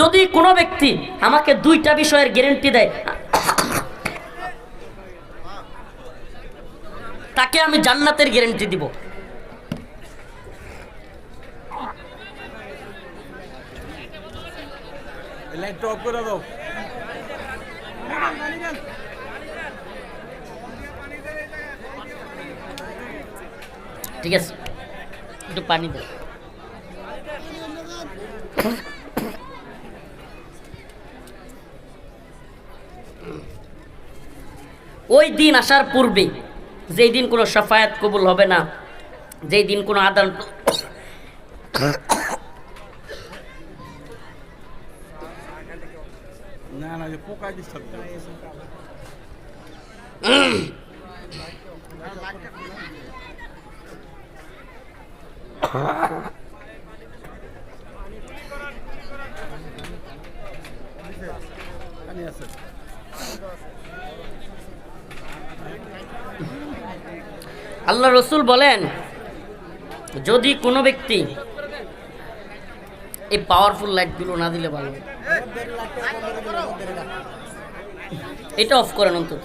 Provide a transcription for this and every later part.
যদি কোনো ব্যক্তি আমাকে দুইটা বিষয়ের গ্যারেন্টি দেয় তাকে আমি জান্নাতের গ্যারেন্টি দিব। ঠিক আছে একটু পানি দে ওই দিন আসার পূর্বে যেই দিন কোনো সাফায়াত কবুল হবে না যেই দিন কোনো আদান আছে আল্লাহ রসুল বলেন, যদি কোনো ব্যক্তি এই পাওয়ারফুল লাইটগুলো না দিলে ভালো। এটা অফ করেন অন্তত।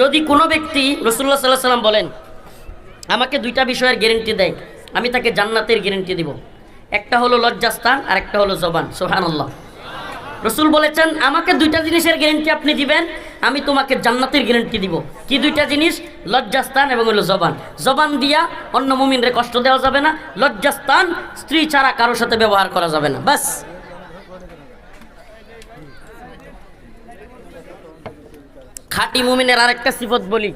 যদি কোনো ব্যক্তি রসুল্লাহ সাল্লাহ সাল্লাম বলেন, আমাকে দুইটা বিষয়ের গ্যারেন্টি দেয়, আমি তাকে জান্নাতের গ্যারেন্টি দিব। একটা হলো লজ্জাস্থান আর একটা হলো জবান। সোহান আল্লাহ রসুল বলেছেন, আমাকে দুইটা জিনিসের গ্যারেন্টি আপনি দিবেন, আমি তোমাকে জান্নাতের গ্যারেন্টি দিব। কি দুইটা জিনিস? লজ্জাস্থান এবং হলো জবান। জবান দিয়া অন্য মুমিনরে কষ্ট দেওয়া যাবে না, লজ্জাস্থান স্ত্রী ছাড়া কারোর সাথে ব্যবহার করা যাবে না বাস খাঁটি মুমিনের আরেকটা সিফত বলি।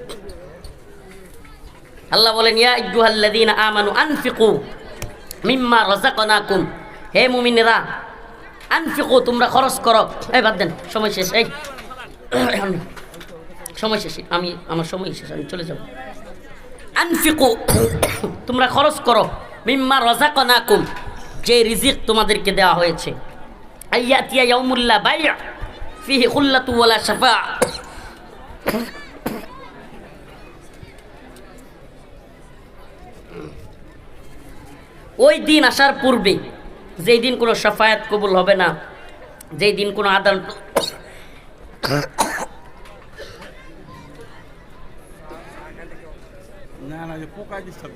আল্লাহ বলেন, ইয়া আইয়ুহাল্লাযীনা আমানু আনফিকু মিম্মা রাযাকনাকুম। হে মুমিনেরা আনফিকু তোমরা খরচ করো? এই বাদ দেন, সময় শেষ, এই। সময় শেষ আমি আমার সময় শেষ, আমি চলে যাব। আনফিকু, তোমরা খরচ করো। মিম্মা রাযাকনাকুম, যে রিজিক তোমাদেরকে দেওয়া হয়েছে। আইয়াতিয়া ইয়াউমুল্লা বাই'a ফিহি খুল্লাতু ওয়ালা শাফা। ওই দিন আসার পূর্বে যেই দিন কোনো সাফায়াত কবুল হবে না যেই দিন কোনো আদান না না যে পোকা ডিস্টার্ব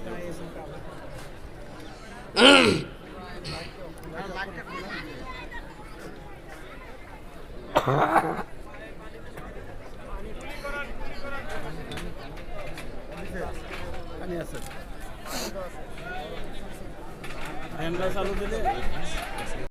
পানি আছে कैमरा चालू दिले